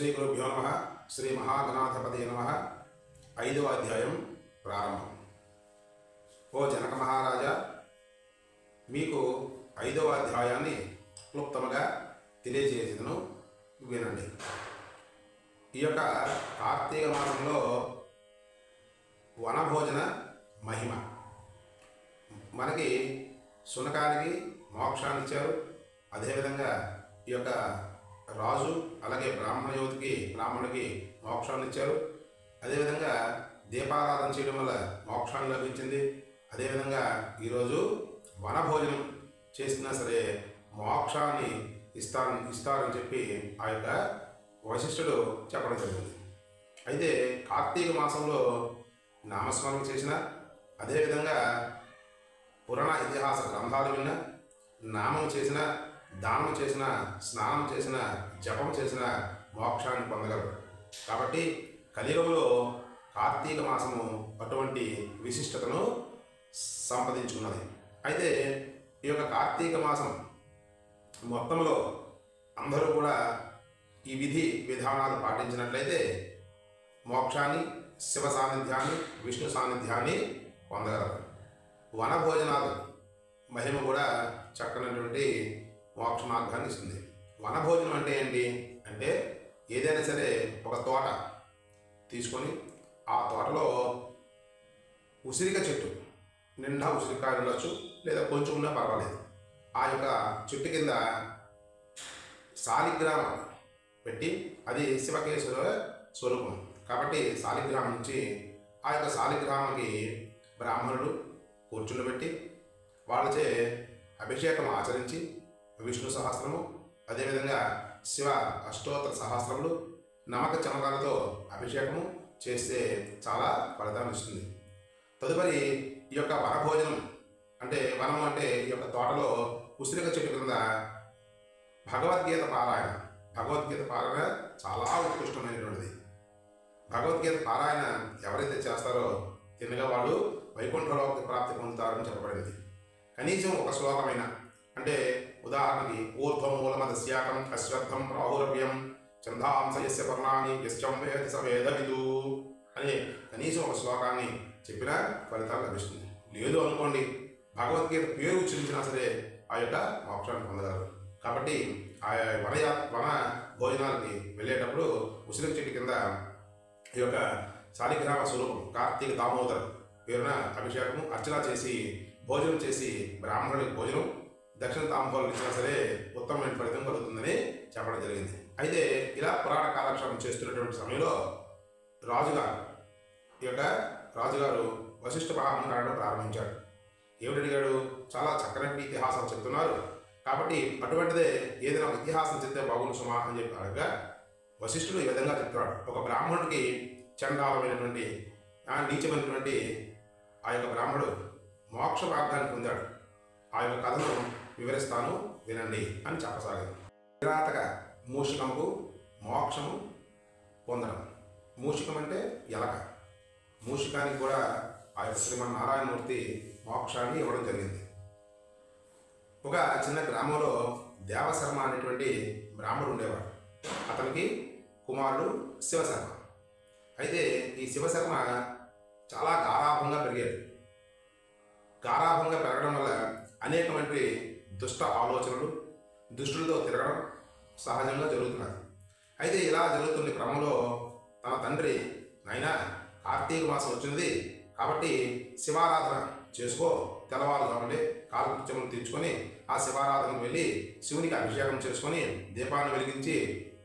శ్రీ గురుభ్యో నమ. శ్రీ మహాగణాధిపతి నమ. ఐదవ అధ్యాయం ప్రారంభం. ఓ జనక మహారాజా మీకు ఐదవ అధ్యాయాన్ని క్లుప్తముగా తెలియజేసేదను వినండి. ఈ యొక్క కార్తీక మాసంలో వనభోజన మహిమ. మనకి శునకానికి మోక్షాన్ని ఇచ్చారు అదేవిధంగా ఈ యొక్క రాజు అలాగే బ్రాహ్మణ యువతికి బ్రాహ్మణుడికి మోక్షాన్ని ఇచ్చారు. అదేవిధంగా దీపారాధన చేయడం వల్ల మోక్షాన్ని లభించింది. అదేవిధంగా ఈరోజు వనభోజనం చేసినా సరే మోక్షాన్ని ఇస్తాను ఇస్తారని చెప్పి ఆ యొక్క వశిష్ఠుడు చెప్పడం జరిగింది. అయితే కార్తీక మాసంలో నామస్మరణ చేసిన అదేవిధంగా పురాణ ఇతిహాస గ్రంథాలు విన్న నామం చేసిన దానం చేసిన స్నానం చేసిన జపం చేసిన మోక్షాన్ని పొందగలరు. కాబట్టి కలియుగంలో కార్తీక మాసము అటువంటి విశిష్టతను సంపాదించుకున్నది. అయితే ఈ యొక్క కార్తీక మాసం మొత్తంలో అందరూ కూడా ఈ విధి విధానాలు పాటించినట్లయితే మోక్షాన్ని శివ సాన్నిధ్యాన్ని విష్ణు సాన్నిధ్యాన్ని పొందగలరు. వనభోజనాలు మహిమ కూడా చక్కనటువంటి మోక్ష మార్గాన్ని ఇస్తుంది వనభోజనం అంటే ఏంటి? అంటే ఏదైనా సరే ఒక తోట తీసుకొని ఆ తోటలో ఉసిరిక చెట్టు నిండా ఉసిరికాయలు ఉండొచ్చు లేదా కొంచెం ఉన్నా పర్వాలేదు. ఆ యొక్క చెట్టు కింద శాలిగ్రామం పెట్టి అది శివకేశ్వర స్వరూపం. కాబట్టి శాలిగ్రామం నుంచి ఆ యొక్క శాలిగ్రామానికి బ్రాహ్మణుడు కూర్చుండబెట్టి వాళ్ళచే అభిషేకం ఆచరించి విష్ణు సహస్రము అదేవిధంగా శివ అష్టోత్తర సహస్రములు నమక చమకాలతో అభిషేకము చేస్తే చాలా ఫలితాన్ని ఇస్తుంది. తదుపరి ఈ యొక్క వనభోజనం అంటే వనము అంటే ఈ యొక్క తోటలో ఉసిరిక చెట్టు క్రింద భగవద్గీత పారాయణ. భగవద్గీత పారాయణ చాలా ఉత్కృష్టమైనటువంటిది. భగవద్గీత పారాయణ ఎవరైతే చేస్తారో తిన్నగా వాళ్ళు వైకుంఠలోకి ప్రాప్తి పొందుతారని చెప్పబడింది కనీసం ఒక శ్లోకమైన అంటే ఉదాహరణకి ఊర్ధ్వమూలమదస్యాకం అశ్వత్థం ప్రాహురవ్యం చందాంస పర్ణాన్ని పర్ణాని యశ్చం వేద అని కనీసం ఒక శ్లోకాన్ని చెప్పినా ఫలితాలు లభిస్తుంది. లేదు అనుకోండి భగవద్గీత పేరు ఉచ్చరించినా సరే ఆ యొక్క మోక్షాన్ని పొందగలరు. కాబట్టి ఆ వన వన భోజనాలకి వెళ్ళేటప్పుడు ఉసిరి చెట్టు కింద ఈ యొక్క శాలిగ్రామ స్వరూపం కార్తీక దామోదర్ పేరున అభిషేకము అర్చన చేసి భోజనం చేసి బ్రాహ్మణుడికి భోజనం దక్షిణ తాంబూలం ఇచ్చినా సరే ఉత్తమమైన ఫలితం కలుగుతుందని చెప్పడం జరిగింది. అయితే ఇలా పురాణ కాలక్షేపం చేస్తున్నటువంటి సమయంలో రాజుగారు ఈ యొక్క రాజుగారు వశిష్ఠ మహాముని రావడం ప్రారంభించాడు. ఏమిటి అడిగాడు? చాలా చక్కనటి ఇతిహాసాలు చెప్తున్నారు. కాబట్టి అటువంటిదే ఏదైనా ఇతిహాసం చెప్తే బాగుండు సుమా అని చెప్పి అడగగా వశిష్ఠుడు ఈ విధంగా చెప్తున్నాడు. ఒక బ్రాహ్మణుడికి చండాలమైనటువంటి నీచమైనటువంటి ఆ యొక్క బ్రాహ్మణుడు మోక్ష మార్గాన్ని పొందాడు. ఆ యొక్క కథను వివరిస్తాను వినండి అని చెప్పసాగాడు కిరాతక మూషికముకు మోక్షము పొందడం. మూషికం అంటే ఎలక. మూషికానికి కూడా ఆ యొక్క శ్రీమన్నారాయణమూర్తి మోక్షాన్ని ఇవ్వడం జరిగింది. ఒక చిన్న గ్రామంలో దేవశర్మ అనేటువంటి బ్రాహ్మడు ఉండేవాడు. అతనికి కుమారుడు శివశర్మ. అయితే ఈ శివశర్మ చాలా గారాభంగా పెరిగాడు. గారాభంగా పెరగడం వల్ల అనేకమైన దుష్ట ఆలోచనలు దుష్టులతో తిరగడం సహజంగా జరుగుతున్నది. అయితే ఇలా జరుగుతున్న క్రమంలో తన తండ్రి నాయన కార్తీక మాసం వచ్చింది కాబట్టి శివారాధన చేసుకో తెల్లవారు కాలకృత్యములు తీర్చుకొని ఆ శివారాధనకు వెళ్ళి శివునికి అభిషేకం చేసుకొని దీపాన్ని వెలిగించి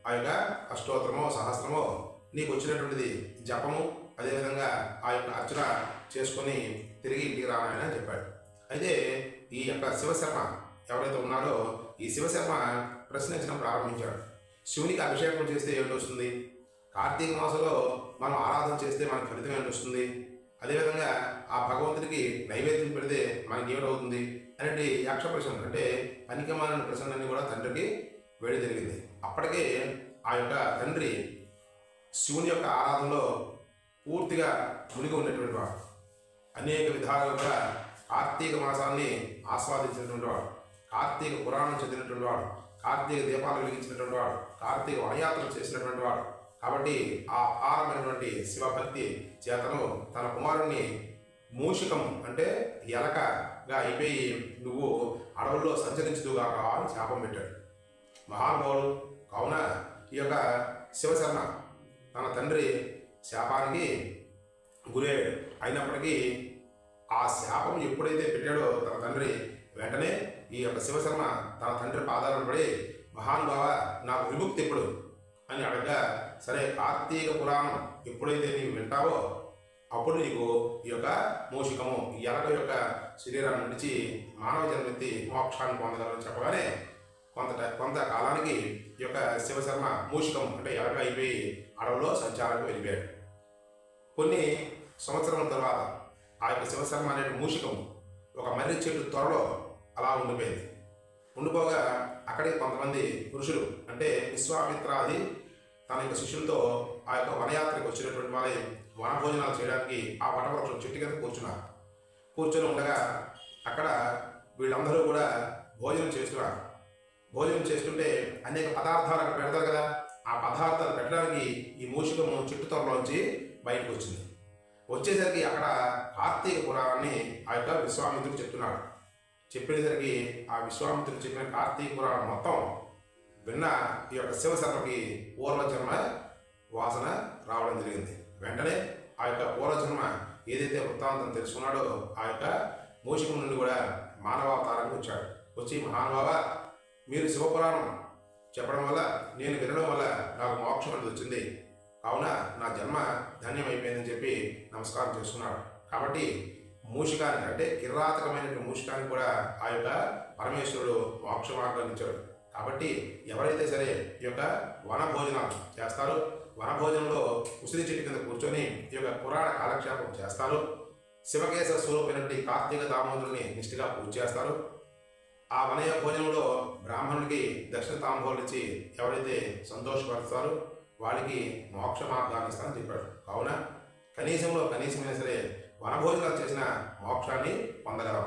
ఆ యొక్క అష్టోత్తరమో సహస్రమో నీకు వచ్చినటువంటిది జపము అదేవిధంగా ఆ యొక్క అర్చన చేసుకొని తిరిగి ఇంటికి రావాలని చెప్పాడు. అయితే ఈ యొక్క శివశర్మ ఎవరైతే ఉన్నారో ఈ శివశర్మ ప్రశ్నించడం ప్రారంభించాడు. శివునికి అభిషేకం చేస్తే ఏంటి వస్తుంది? కార్తీక మాసంలో మనం ఆరాధన చేస్తే మనకు ఫలితం ఏంటి వస్తుంది? అదేవిధంగా ఆ భగవంతుడికి నైవేద్యం పెడితే మనకి ఏమిటవుతుంది అనేది యక్ష ప్రశ్న అంటే పనికిమాలిన ప్రశ్నలన్నీ కూడా తండ్రికి వేడి జరిగింది. అప్పటికే ఆ యొక్క తండ్రి శివుని యొక్క ఆరాధనలో పూర్తిగా మునిగి ఉన్నటువంటి వాడు. అనేక విధాలుగా కూడా కార్తీక మాసాన్ని ఆస్వాదించినటువంటి వాడు. కార్తీక పురాణం చదివినటువంటి వాడు కార్తీక దీపాలు వెలిగించినటువంటి వాడు కార్తీక వనయాత్ర చేసినటువంటి వాడు. కాబట్టి ఆ అపారమైనటువంటి శివభక్తి చేతను తన కుమారుణ్ణి మూషికం అంటే ఎలకగా అయిపోయి నువ్వు అడవుల్లో సంచరించుదుగాక అని శాపం పెట్టాడు. మహానుభావుడు కావున ఈ యొక్క శివశర్మ తన తండ్రి శాపానికి గురయ్యాడు. అయినప్పటికీ ఆ శాపం ఎప్పుడైతే పెట్టాడో తన తండ్రి వెంటనే ఈ యొక్క శివశర్మ తన తండ్రి పాదాలను పడి మహానుభావ నాకు విముక్తి ఎప్పుడు అని అడగగా సరే కార్తీక పురాణం ఎప్పుడైతే నీవు వింటావో అప్పుడు నీకు ఈ యొక్క మూషికము ఈ ఎలక యొక్క శరీరాన్ని విడిచి మానవ జన్మెత్తి మోక్షాన్ని పొందగలని చెప్పగానే కొంత కొంతకాలానికి కొంత కాలానికి ఈ యొక్క శివశర్మ మూషికం అంటే ఎలక అయిపోయి అడవిలో సంచారకు వెళ్ళిపోయాడు. కొన్ని సంవత్సరాల తర్వాత ఆ యొక్క శివశర్మ అనే మూషికం ఒక మర్రి చెట్టు త్వరలో అలా ఉండిపోయింది. ఉండిపోగా అక్కడికి కొంతమంది పురుషులు అంటే విశ్వామిత్రాది తన యొక్క శిష్యులతో ఆ యొక్క వనయాత్రకు వచ్చినటువంటి వారి వనభోజనాలు చేయడానికి ఆ వటవృక్షం చెట్టు కింద కూర్చున్నారు. కూర్చొని ఉండగా అక్కడ వీళ్ళందరూ కూడా భోజనం చేస్తున్నారు. భోజనం చేస్తుంటే అనేక పదార్థాలు అక్కడ పెడతారు కదా ఆ పదార్థాలు పెట్టడానికి ఈ మూషికము చెట్టు త్వరలోంచి బయటకు వచ్చింది. వచ్చేసరికి అక్కడ కార్తీక పురాణాన్ని ఆ యొక్క విశ్వామిత్రుడు చెప్తున్నాడు. చెప్పేసరికి ఆ విశ్వామిత్రుడు చెప్పిన కార్తీక పురాణం మొత్తం విన్న ఈ యొక్క శివశర్మకి పూర్వజన్మ వాసన రావడం జరిగింది. వెంటనే ఆ యొక్క పూర్వజన్మ ఏదైతే వృత్తాంతం తెలుసుకున్నాడో ఆ యొక్క మూషికం నుండి కూడా మానవావతారానికి వచ్చాడు. వచ్చి మహానుభావ మీరు శివపురాణం చెప్పడం వల్ల నేను వినడం వల్ల నాకు మోక్షం అనేది వచ్చింది. కావున నా జన్మ ధన్యమైపోయిందని చెప్పి నమస్కారం చేసుకున్నాడు. కాబట్టి మూషికానికి అంటే కిరాతకమైన మూషికానికి కూడా ఆ యొక్క పరమేశ్వరుడు మోక్ష మార్గాన్ని ఇచ్చాడు. కాబట్టి ఎవరైతే సరే ఈ యొక్క వన భోజనాలు చేస్తారో వన భోజనంలో ఉసిరి చెట్టు కింద కూర్చొని ఈ యొక్క పురాణ కాలక్షేపం చేస్తారు శివకేశ స్వరూపైనటువంటి కార్తీక దామోదరుని నిష్ఠగా పూజ చేస్తారు ఆ వనయ భోజనంలో బ్రాహ్మణుడికి దక్షిణ తాంబూలు ఇచ్చి ఎవరైతే సంతోషపరుస్తారో వాళ్ళకి మోక్ష మార్గాన్ని ఇస్తానని చెప్పాడు. కావున కనీసంలో కనీసమైనా సరే వనభోజనాలు చేసిన మోక్షాన్ని పొందగలం.